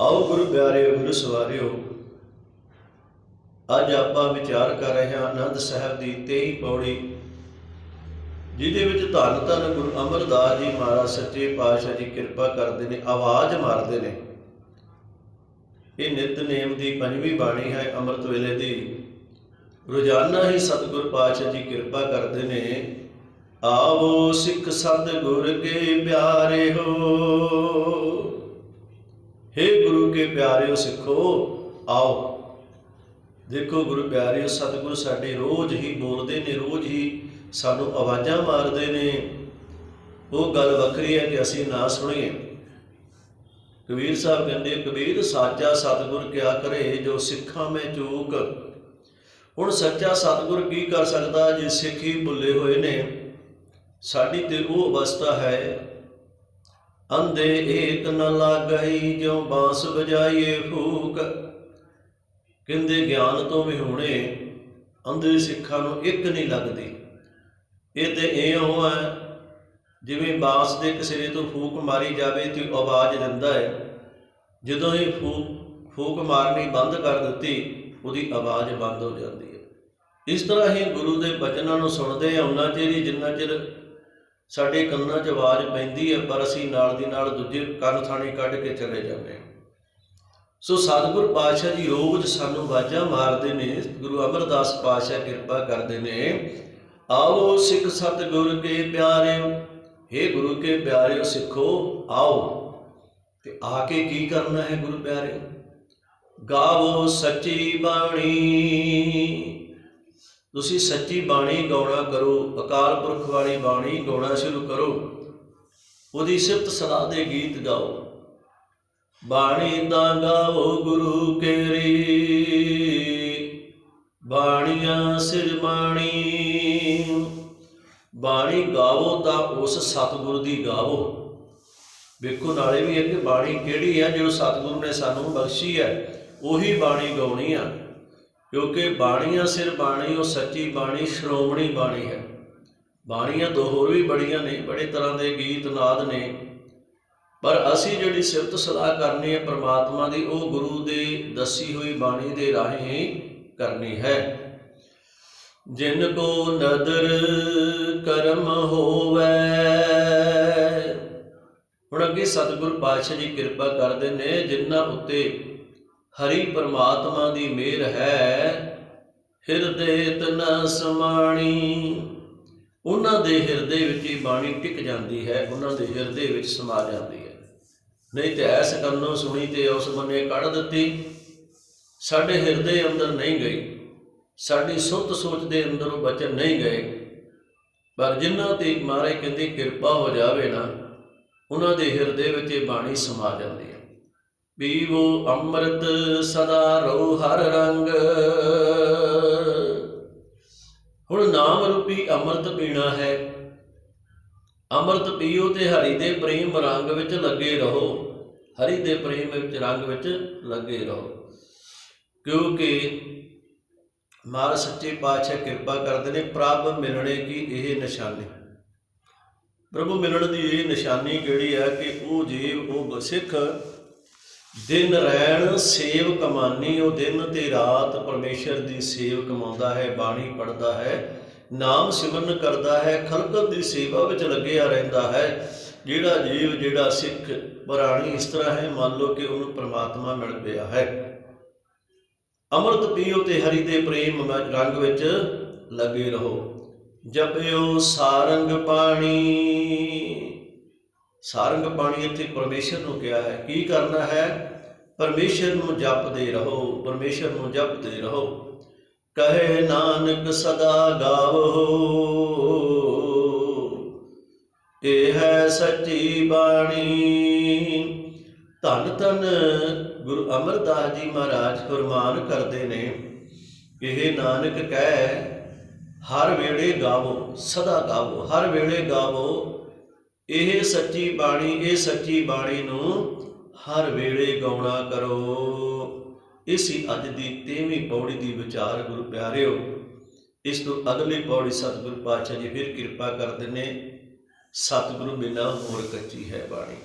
ਆਓ ਗੁਰੂ ਪਿਆਰੇ, ਗੁਰੂ ਸਵਾਰਿਓ। ਅੱਜ ਆਪਾਂ ਵਿਚਾਰ ਕਰ ਰਹੇ ਹਾਂ ਆਨੰਦ ਸਾਹਿਬ ਦੀ 23 ਪੌੜੀ, ਜਿਹਦੇ ਵਿੱਚ ਧੰਨ ਧੰਨ ਗੁਰੂ ਅਮਰਦਾਸ ਜੀ ਮਹਾਰਾਜ ਸੱਚੇ ਪਾਤਸ਼ਾਹ ਜੀ ਕਿਰਪਾ ਕਰਦੇ ਨੇ, ਆਵਾਜ਼ ਮਾਰਦੇ ਨੇ। ਇਹ ਨਿਤਨੇਮ ਦੀ ਪੰਜਵੀਂ ਬਾਣੀ ਹੈ ਅੰਮ੍ਰਿਤ ਵੇਲੇ ਦੀ। ਰੋਜ਼ਾਨਾ ਹੀ ਸਤਿਗੁਰ ਪਾਤਸ਼ਾਹ ਜੀ ਕਿਰਪਾ ਕਰਦੇ ਨੇ। ਆਵੋ ਸਿੱਖ ਸਤਿਗੁਰ ਕੇ ਪਿਆਰੇ ਹੋ। ਕੇ ਪਿਆਰਿਓ ਸਿੱਖੋ, ਆਓ। ਦੇਖੋ ਗੁਰੂ ਪਿਆਰਿਓ, ਸਤਿਗੁਰ ਸਾਡੇ ਰੋਜ਼ ਹੀ ਬੋਲਦੇ ਨੇ, ਰੋਜ਼ ਹੀ ਸਾਨੂੰ ਆਵਾਜ਼ਾਂ ਮਾਰਦੇ ਨੇ। ਉਹ ਗੱਲ ਵੱਖਰੀ ਹੈ ਕਿ ਅਸੀਂ ਨਾ ਸੁਣੀਏ। ਕਬੀਰ ਸਾਹਿਬ ਕਹਿੰਦੇ, ਕਬੀਰ, ਸਾਚਾ ਸਤਿਗੁਰ ਕਿਆ ਕਰੇ ਜੋ ਸਿੱਖਾਂ ਮੈਂ ਚੂਕ? ਹੁਣ ਸੱਚਾ ਸਤਿਗੁਰ ਕੀ ਕਰ ਸਕਦਾ ਜੇ ਸਿੱਖ ਹੀ ਭੁੱਲੇ ਹੋਏ ਨੇ? ਸਾਡੀ ਤੇ ਉਹ ਅਵਸਥਾ ਹੈ ਅੰਧੇ ਏਕ ਨ ਲਾਗਈ ਜਿਉ ਬਾਂਸ ਵਜਾਈਏ ਫੂਕ। ਕਹਿੰਦੇ ਗਿਆਨ ਤੋਂ ਵੀ ਹੋਣੇ ਅੰਧੇ ਸਿੱਖਾਂ ਨੂੰ ਇੱਕ ਨਹੀਂ ਲੱਗਦੀ। ਇਹ ਤੇ ਇਉਂ ਹੈ, ਜਿਵੇਂ ਬਾਂਸ ਦੇ ਕਿਸਰੇ ਤੋਂ ਫੂਕ ਮਾਰੀ ਜਾਵੇ ਤੇ ਆਵਾਜ਼ ਦਿੰਦਾ ਹੈ। ਜਦੋਂ ਇਹ ਫੂਕ ਫੂਕ ਮਾਰਨੀ ਬੰਦ ਕਰ ਦਿੱਤੀ, ਉਹਦੀ ਆਵਾਜ਼ ਬੰਦ ਹੋ ਜਾਂਦੀ ਹੈ। ਇਸ ਤਰ੍ਹਾਂ ਹੀ ਗੁਰੂ ਦੇ ਬਚਨਾਂ ਨੂੰ ਸੁਣਦੇ ਆ, ਉਹਨਾਂ ਚਿਰ ਜਿੰਨਾ ਚਿਰ ਸਾਡੇ ਕੰਨਾਂ 'ਚ ਆਵਾਜ਼ ਪੈਂਦੀ ਹੈ, ਪਰ ਅਸੀਂ ਨਾਲ ਦੀ ਨਾਲ ਦੂਜੇ ਕੰਨ ਥਾਣੇ ਕੱਢ ਕੇ ਚਲੇ ਜਾਂਦੇ ਹਾਂ। ਸੋ ਸਤਿਗੁਰ ਪਾਤਸ਼ਾਹ ਜੀ ਰੋਜ਼ ਸਾਨੂੰ ਆਵਾਜ਼ਾਂ ਮਾਰਦੇ ਨੇ, ਗੁਰੂ ਅਮਰਦਾਸ ਪਾਤਸ਼ਾਹ ਕਿਰਪਾ ਕਰਦੇ ਨੇ। ਆਓ ਸਿੱਖ ਸਤਿਗੁਰ ਕੇ ਪਿਆਰਿਓ हे ਗੁਰੂ ਕੇ ਪਿਆਰਿਓ ਸਿੱਖੋ, ਆਓ। ਤੇ ਆ ਕੇ ਕੀ ਕਰਨਾ ਹੈ ਗੁਰੂ ਪਿਆਰਿਓ? ਗਾਵੋ ਸੱਚੀ ਬਾਣੀ। ਤੁਸੀਂ ਸੱਚੀ ਬਾਣੀ ਗਾਉਣਾ ਕਰੋ, ਅਕਾਲ ਪੁਰਖ ਵਾਲੀ ਬਾਣੀ ਗਾਉਣਾ ਸ਼ੁਰੂ ਕਰੋ। ਉਹਦੀ ਸਿਫਤ ਸਲਾਹ ਦੇ ਗੀਤ ਗਾਓ। ਬਾਣੀ ਦਾ ਗਾਓ ਗੁਰੂ ਕੇਰੀ। ਬਾਣੀਆਂ ਸਿਰ ਬਾਣੀ। ਬਾਣੀ ਗਾਵੋ ਤਾਂ ਉਸ ਸਤਿਗੁਰੂ ਦੀ ਗਾਵੋ। ਵੇਖੋ ਨਾਲੇ ਵੀ ਇਹ ਕਿ ਬਾਣੀ ਕਿਹੜੀ ਹੈ ਜੋ ਸਤਿਗੁਰੂ ਨੇ ਸਾਨੂੰ ਬਖਸ਼ੀ ਹੈ, ਉਹੀ ਬਾਣੀ ਗਾਉਣੀ ਆ। ਕਿਉਂਕਿ ਬਾਣੀਆਂ ਸਿਰ ਬਾਣੀ, ਉਹ ਸੱਚੀ ਬਾਣੀ, ਸ਼੍ਰੋਮਣੀ ਬਾਣੀ ਹੈ। ਬਾਣੀਆਂ ਦੋ ਹੋਰ ਵੀ ਬੜੀਆਂ ਨੇ, ਬੜੇ ਤਰ੍ਹਾਂ ਦੇ ਗੀਤ, ਨਾਦ ਨੇ। ਪਰ ਅਸੀਂ ਜਿਹੜੀ ਸਿਫਤ ਸਲਾਹ ਕਰਨੀ ਹੈ ਪ੍ਰਮਾਤਮਾ ਦੀ, ਉਹ ਗੁਰੂ ਦੇ ਦੱਸੀ ਹੋਈ ਬਾਣੀ ਦੇ ਰਾਹੀਂ ਕਰਨੀ ਹੈ। ਜਿਨ ਕੋ ਨਦਰ ਕਰਮ ਹੋਵੇ, ਹੁਣ ਅੱਗੇ ਸਤਿਗੁਰ ਪਾਤਸ਼ਾਹ ਜੀ ਕਿਰਪਾ ਕਰਦੇ ਨੇ, ਜਿਨ੍ਹਾਂ ਉੱਤੇ ਹਰੀ ਪਰਮਾਤਮਾ ਦੀ ਮਿਹਰ ਹੈ, ਹਿਰਦੇ ਤਨ ਸਮਾਣੀ। ਉਹਨਾਂ ਦੇ ਹਿਰਦੇ ਵਿੱਚ ਹੀ ਬਾਣੀ ਟਿਕ ਜਾਂਦੀ ਹੈ, ਉਹਨਾਂ ਦੇ ਹਿਰਦੇ ਵਿੱਚ ਸਮਾ ਜਾਂਦੀ ਹੈ। ਨਹੀਂ ਤੇ ਐਸ ਕੰਨੋਂ ਸੁਣੀ ਤੇ ਉਸ ਬੰਨੇ ਕੱਢ ਦਿੱਤੀ। ਸਾਡੇ ਹਿਰਦੇ ਅੰਦਰ ਨਹੀਂ ਗਈ ਸਾਡੀ ਸੁੱਤ ਸੋਚ ਦੇ ਅੰਦਰ ਉਹ ਬਚਨ ਨਹੀਂ ਗਏ। ਪਰ ਜਿਨ੍ਹਾਂ ਤੇ ਮਾਰੇ ਕਹਿੰਦੇ ਕਿਰਪਾ ਹੋ ਜਾਵੇ ਨਾ, ਉਹਨਾਂ ਦੇ ਹਿਰਦੇ ਵਿੱਚ ਇਹ ਬਾਣੀ ਸਮਾ ਜਾਂਦੀ ਹੈ। ਪੀਵੋ ਅੰਮ੍ਰਿਤ ਸਦਾ ਰਹੋ ਹਰ ਰੰਗ। ਹੁਣ ਨਾਮ ਰੂਪੀ ਅੰਮ੍ਰਿਤ ਪੀਣਾ ਹੈ। ਅੰਮ੍ਰਿਤ ਪੀਓ ਤੇ ਹਰੀ ਦੇ ਪ੍ਰੇਮ ਰੰਗ ਵਿੱਚ ਲੱਗੇ ਰਹੋ। ਹਰੀ ਦੇ ਪ੍ਰੇਮ ਵਿੱਚ ਰੰਗ ਵਿੱਚ ਲੱਗੇ ਰਹੋ। ਕਿਉਂਕਿ ਮਹਾਰਾਜ ਸੱਚੇ ਪਾਤਸ਼ਾਹ ਕਿਰਪਾ ਕਰਦੇ ਨੇ, ਪ੍ਰਭ ਮਿਲਣੇ ਕੀ ਇਹ ਨਿਸ਼ਾਨੀ। ਪ੍ਰਭੂ ਮਿਲਣ ਦੀ ਇਹ ਨਿਸ਼ਾਨੀ ਕਿਹੜੀ ਹੈ ਕਿ ਉਹ ਜੀਵ, ਉਹ ਸਿੱਖ ਦਿਨ ਰਹਿਣ ਸੇਵ ਕਮਾਨੀ, ਉਹ ਦਿਨ ਤੇ ਰਾਤ ਪਰਮੇਸ਼ਰ ਦੀ ਸੇਵ ਕਮਾਉਂਦਾ ਹੈ, ਬਾਣੀ ਪੜਦਾ ਹੈ, ਨਾਮ ਸਿਮਰਨ ਕਰਦਾ ਹੈ, ਖਲਕਤ ਦੀ ਸੇਵਾ ਵਿੱਚ ਲੱਗਿਆ ਰਹਿੰਦਾ ਹੈ। ਜਿਹੜਾ ਜੀਵ, ਜਿਹੜਾ ਸਿੱਖ, ਪ੍ਰਾਣੀ ਇਸ ਤਰ੍ਹਾਂ ਹੈ, ਮੰਨ ਲਓ ਕਿ ਉਹਨੂੰ ਪ੍ਰਮਾਤਮਾ ਮਿਲ ਪਿਆ ਹੈ। ਅੰਮ੍ਰਿਤ ਪੀਓ ਤੇ ਹਰੀ ਦੇ ਪ੍ਰੇਮ ਰੰਗ ਵਿੱਚ ਲੱਗੇ ਰਹੋ। ਜਪਿਓ ਸਾਰੰਗ ਪਾਣੀ। ਸਾਰੰਗ ਬਾਣੀ ਇੱਥੇ ਪਰਮੇਸ਼ਰ ਨੂੰ ਕਿਹਾ ਹੈ। ਕੀ ਕਰਨਾ ਹੈ? ਪਰਮੇਸ਼ਰ ਨੂੰ ਜਪਦੇ ਰਹੋ, ਪਰਮੇਸ਼ਰ ਨੂੰ ਜਪਦੇ ਰਹੋ। ਕਹੇ ਨਾਨਕ ਸਦਾ ਗਾਵੋ। ਇਹ ਹੈ ਸੱਚੀ ਬਾਣੀ। ਧੰਨ ਧੰਨ ਗੁਰੂ ਅਮਰਦਾਸ ਜੀ ਮਹਾਰਾਜ ਫਰਮਾਨ ਕਰਦੇ ਨੇ, ਇਹ ਨਾਨਕ ਕਹਿ, ਹਰ ਵੇਲੇ ਗਾਵੋ, ਸਦਾ ਗਾਵੋ, ਹਰ ਵੇਲੇ ਗਾਵੋ। ਇਹ ਸੱਚੀ ਬਾਣੀ, ਇਹ ਸੱਚੀ ਬਾਣੀ ਨੂੰ ਹਰ ਵੇਲੇ ਗਾਉਣਾ ਕਰੋ। ਇਸੀ ਅੱਜ ਦੀ 23ਵੀਂ ਪੌੜੀ ਦੀ ਵਿਚਾਰ ਗੁਰੂ ਪਿਆਰਿਓ, ਇਸ ਤੋਂ ਅਗਲੀ ਪੌੜੀ ਸਤਿਗੁਰੂ ਪਾਤਸ਼ਾਹ ਜੀ ਫਿਰ ਕਿਰਪਾ ਕਰਦੇ ਨੇ। ਸਤਿਗੁਰੂ ਬਿਨਾ ਹੋਰ ਕੱਚੀ ਹੈ ਬਾਣੀ।